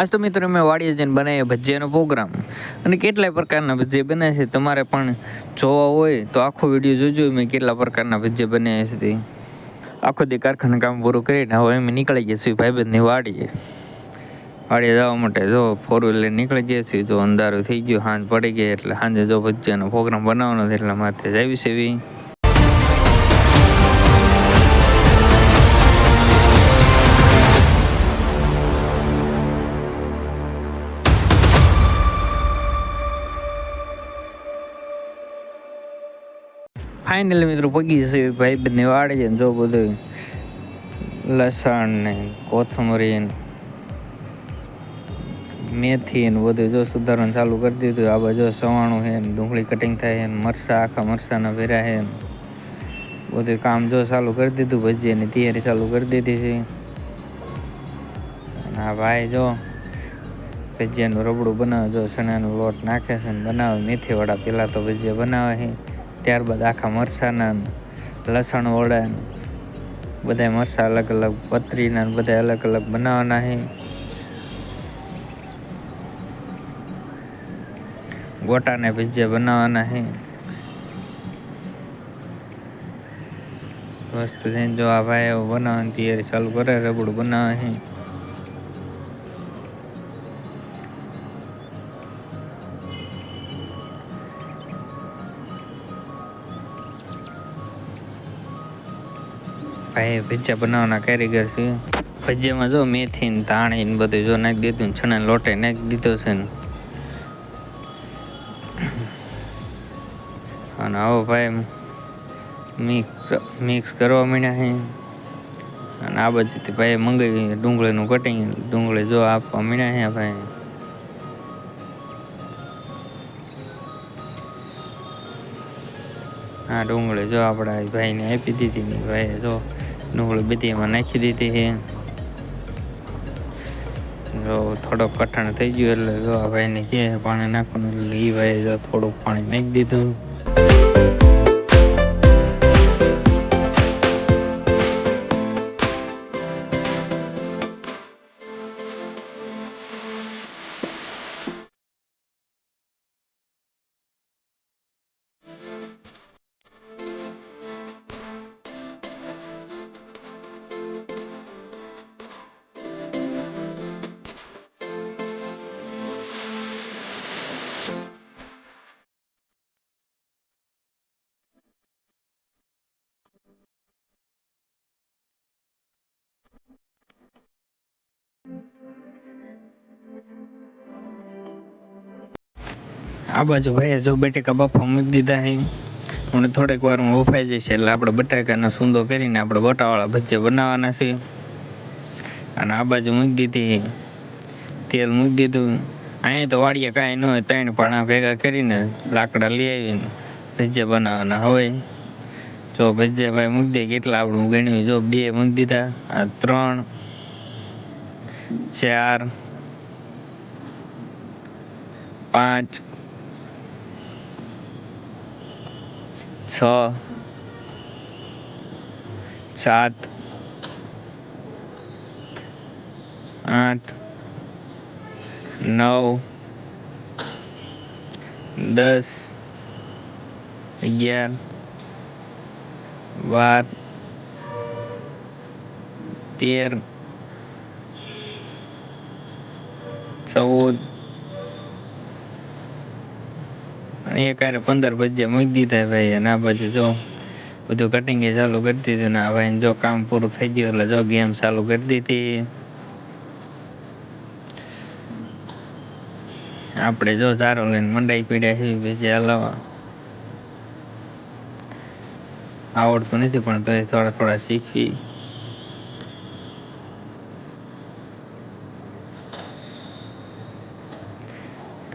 આજ તો મિત્રો મેં વાડીએ જઈને બનાવીએ ભજીયાનો પ્રોગ્રામ. અને કેટલાય પ્રકારના ભજીયા બનાવે છે, તમારે પણ જોવા હોય તો આખો વીડિયો જોજો મેં કેટલા પ્રકારના ભજીયા બનાવ્યા છે તે. આખો દી કારખાના કામ પૂરું કરીને હવે અમે નીકળી ગયા છીએ ભાઈબંધની વાડીએ. વાડીએ જવા માટે જો ફોર વ્હીલર નીકળી ગયા છીએ, જો અંધારું થઈ ગયું સાંજ પડી ગઈ એટલે સાંજે જો ભજીયાનો પ્રોગ્રામ બનાવવાનો એટલા માટે સેવી આવી ફાઇનલી મિત્રો પગી જશે ભાઈ બંને વાડી છે જો બધું લસણ ને કોથમરી ને મેથી ને બધું જો સુધારવાનું ચાલુ કરી દીધું. આ બાજુ સવાણું છે ને, ડુંગળી કટિંગ થાય છે ને, મરચાં આખા મરચાંના ભેરા છે ને. બધું કામ જો ચાલુ કરી દીધું, ભજીયાની તૈયારી ચાલુ કરી દીધી છે. અને આ ભાઈ જો ભજીયાનું રબડું બનાવે, જો ચણાનો લોટ નાખે છે ને, બનાવે. મેથીવાળા પહેલાં તો ભજીયા બનાવે છે. ત્યારબાદ આખા મરસાના લસણ વડા ને બધા મરચાં અલગ અલગ, પતરીના બધા અલગ અલગ બનાવવાના છે ગોટાને ભજીયા બનાવવાના છે મસ્ત થઈને જો આ ભાઈ બનાવવાની તૈયારી ચાલુ કરે, રબડું બનાવે છે ભાઈ ભજીયા બનાવવાના કારીગર છે. ભજીયામાં જો મેથી ને ધાણી ને બધું જો નાખી દીધું છણા લોટે નાખી દીધો છે ને. અને આવો ભાઈ મિક્સ મિક્સ કરવા માંડ્યા છે. અને આ બાજુથી ભાઈ મંગાવી ડુંગળીનું કટિંગ ડુંગળી જો આપવા માંડ્યા છે ભાઈ. હા ડુંગળી જો આપણા ભાઈને આપી દીધી ને ભાઈ જો ડુંગળી બધી એમાં નાખી દીધી છે. જો થોડો કઠણ થઈ ગયો એટલે જો આ ભાઈને કે પાણી નાખવાનું, એટલે ભાઈ જો થોડુંક પાણી નાખી દીધું. આ બાજુ ભાઈએ જો બટેકા બાફા મૂકી દીધા છે અને થોડીક વારમાં બફાઈ જશે એટલે આપણે બટાકાનો સૂંદો કરીને આપણે ગોટાવાળા ભજીયા બનાવવાના છે અને આ બાજુ મૂકી દીધી તેલ મૂકી દીધું. અહીંયા તો વાડીએ કાંઈ ન હોય, ત્રણ પાણા ભેગા કરીને લાકડા લઈ આવીને ભજીયા બનાવવાના હોય. જો ભજીયા ભાઈ મૂકી દે, કેટલા આપણું ગણ્યું. જો બે મૂકી દીધા, આ ત્રણ, ચાર, પાંચ છ સાત આઠ નવ દસ અગિયાર બાર તેર ચૌદ અને એક હારે પંદર ભજીયા મૂકી દીધા ભાઈ, અને આ બાજુ જો બધું કટિંગ ચાલુ કરી દીધું ને ભાઈ જો કામ પૂરું થઈ ગયું એટલે જો ગેમ ચાલુ કરી દીધી. આપણે જો ચારો લઈને મંડાઈ પીડ્યા છે ભજીયા હલાવા. આવડતું નથી પણ તો થોડા થોડા શીખવી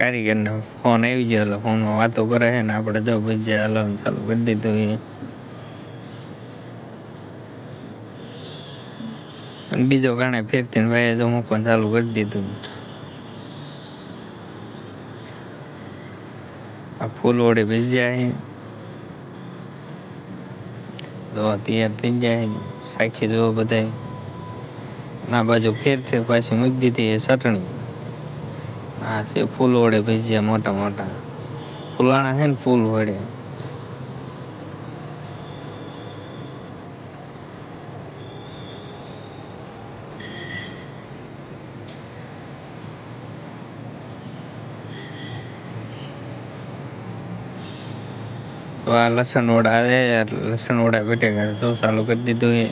કારીગરને ફોન આવી ગયો એટલે ફોનમાં વાતો કરે છે ને આપણે જો ભજીયા હલાવવાનું ચાલુ કરી દીધું એ બીજો ગાણે ફેરતી ભાઈએ જો મૂકવાનું ચાલુ કરી દીધું. આ ફૂલ વડે ભજીયા છે. તો તૈયાર થઈ જાય, સાખી જોવો બધાય. ના બાજુ ફેર ફેર પાછી મૂકી દીધી એ ચટણી. આ છે ફૂલ વડે ભજીયા મોટા મોટા. ફૂલાણા છે ને ફૂલ વડે આ લસણ વડા છે, લસણ વડા બટેકા સૌ ચાલુ કરી દીધું એ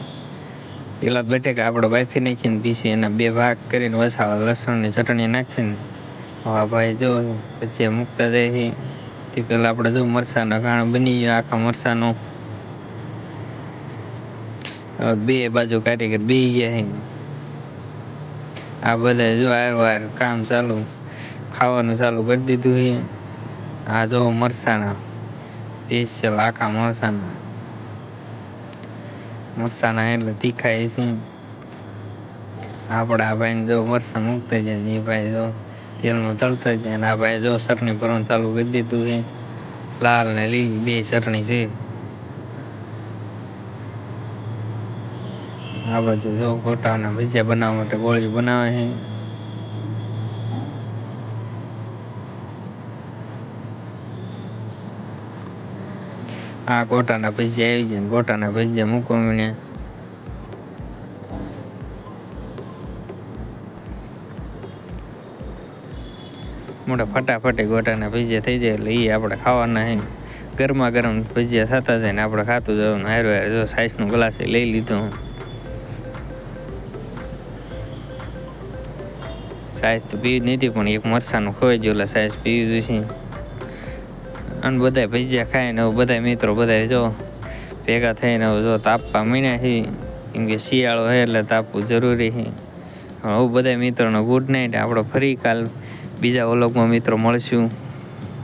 પેલા બટેકા આપણે બાફી નાખીને પીસી એના બે ભાગ કરીને વસાવા લસણની ચટણી નાખીને. હા ભાઈ, જો પછી મૂકતા જાય છે. તે પેલા આપણે જો મરસાનો ઘાણ બની ગયો આખા મરસાનો. બે બાજુ કારીગર બે ગયા છે. આ બધા જો વાર કામ ચાલુ, ખાવાનું ચાલુ કરી દીધું છે. આ જો મરસાના સ્પેશિયલ આખા મરસાના મરસાના એટલે તીખાય છે. આપણે ભાઈને જો મરસા મૂકતા જાય એ ભાઈ જો તેલમાં તળતા જાય અને આ ભાઈ જો ચટણી ભરવાનું ચાલુ કરી દીધું છે. લાલ ને લીલી બે ચટણી છે. આ બાજુ જો ગોટાના ભજીયા બનાવવા માટે ગોળી બનાવે છે. આ ગોટાના ભજીયા આવી ગયા. ગોટાના ભજીયા મૂકવા મીણ્યા મોટા ફટાફટી ગોટાના ભજીયા થઈ જાય એટલે એ આપણે ખાવાના હે. ગરમા ગરમ ભજીયા થતા જાય ને આપણે ખાતું જવાનું. હારો, હારે, જો સાઈઝનું ગ્લાસ લઈ લીધો હું. સાઈઝ તો પીવી નથી, પણ એક મરસાનું ખોવાઈ ગયું એટલે સાઈઝ પીવી જોઈશે. અને બધા ભજીયા ખાઈને ને બધા મિત્રો બધા જો ભેગા થઈને જો તાપવા મીણ્યા છે કેમ કે શિયાળો છે એટલે તાપવું જરૂરી છે હવે બધા મિત્રોનો ગુડ નાઇટ આપણે ફરી કાલ બીજા વ્લોગમાં મિત્રો મળશું.